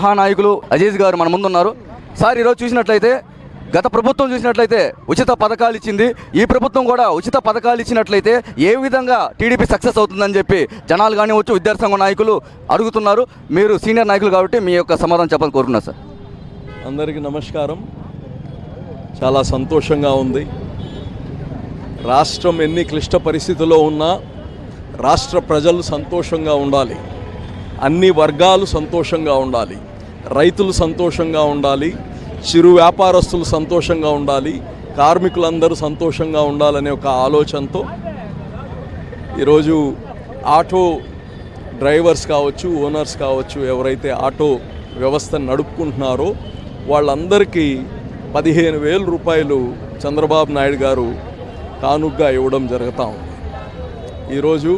మహానాయకులు అజీజ్ గారు మన ముందున్నారు. సార్ ఈరోజు చూసినట్లయితే గత ప్రభుత్వం చూసినట్లయితే ఉచిత పథకాలు ఇచ్చింది. ఈ ప్రభుత్వం కూడా ఉచిత పథకాలు ఇచ్చినట్లయితే ఏ విధంగా టీడీపీ సక్సెస్ అవుతుందని చెప్పి జనాలు కానివచ్చు విద్యార్థి నాయకులు అడుగుతున్నారు. మీరు సీనియర్ నాయకులు కాబట్టి మీ యొక్క సమాధానం చెప్పాలని కోరుకున్నారు సార్. అందరికీ నమస్కారం. చాలా సంతోషంగా ఉంది. రాష్ట్రం ఎన్ని క్లిష్ట పరిస్థితుల్లో ఉన్నా రాష్ట్ర ప్రజలు సంతోషంగా ఉండాలి. అన్ని వర్గాలు సంతోషంగా ఉండాలి. రైతులు సంతోషంగా ఉండాలి. చిరు వ్యాపారస్తులు సంతోషంగా ఉండాలి. కార్మికులందరూ సంతోషంగా ఉండాలనే ఒక ఆలోచనతో ఈరోజు ఆటో డ్రైవర్స్ కావచ్చు ఓనర్స్ కావచ్చు ఎవరైతే ఆటో వ్యవస్థను నడుపుకుంటున్నారో వాళ్ళందరికీ పదిహేను వేల రూపాయలు చంద్రబాబు నాయుడు గారు కానుగ్గా ఇవ్వడం జరుగుతూ ఉంది. ఈరోజు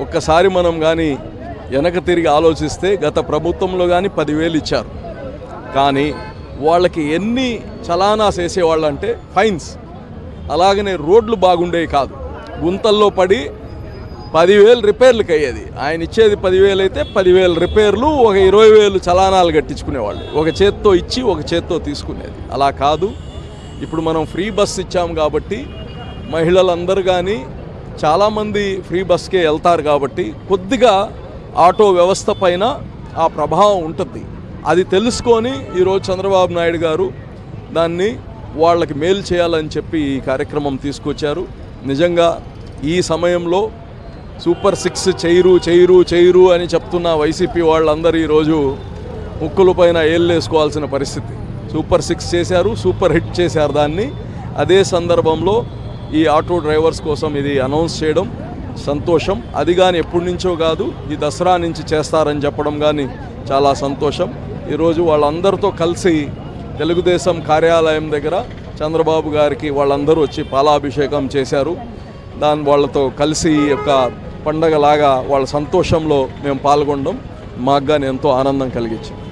ఒక్కసారి మనం కానీ వెనక తిరిగి ఆలోచిస్తే గత ప్రభుత్వంలో కానీ పదివేలు ఇచ్చారు. కానీ వాళ్ళకి ఎన్ని చలానాస్ వేసేవాళ్ళు అంటే ఫైన్స్. అలాగనే రోడ్లు బాగుండేవి కాదు. గుంతల్లో పడి పదివేలు రిపేర్లకు అయ్యేది ఆయన ఇచ్చేది పదివేలు అయితే పదివేలు రిపేర్లు ఒక ఇరవై వేలు చలానాలు కట్టించుకునేవాళ్ళు. ఒక చేత్తో ఇచ్చి ఒక చేత్తో తీసుకునేది. అలా కాదు. ఇప్పుడు మనం ఫ్రీ బస్ ఇచ్చాం కాబట్టి మహిళలందరూ కానీ చాలామంది ఫ్రీ బస్కే వెళ్తారు కాబట్టి కొద్దిగా ఆటో వ్యవస్థ పైన ఆ ప్రభావం ఉంటుంది. అది తెలుసుకొని ఈరోజు చంద్రబాబు నాయుడు గారు దాన్ని వాళ్ళకి మేలు చేయాలని చెప్పి ఈ కార్యక్రమం తీసుకొచ్చారు. నిజంగా ఈ సమయంలో సూపర్ సిక్స్ చేయరు చేయరు చేయరు అని చెప్తున్న వైసీపీ వాళ్ళందరూ ఈరోజు ముక్కుల పైన ఏళ్ళేసుకోవాల్సిన పరిస్థితి. సూపర్ సిక్స్ చేశారు సూపర్ హిట్ చేశారు దాన్ని. అదే సందర్భంలో ఈ ఆటో డ్రైవర్స్ కోసం ఇది అనౌన్స్ చేయడం సంతోషం. అది కానీ ఎప్పటి నుంచో కాదు ఈ దసరా నుంచి చేస్తారని చెప్పడం కానీ చాలా సంతోషం. ఈరోజు వాళ్ళందరితో కలిసి తెలుగుదేశం కార్యాలయం దగ్గర చంద్రబాబు గారికి వాళ్ళందరూ వచ్చి పాలాభిషేకం చేశారు. దాని వాళ్ళతో కలిసి యొక్క పండగలాగా వాళ్ళ సంతోషంలో మేము పాల్గొనడం మాకు కానీ ఎంతో ఆనందం కలిగించింది.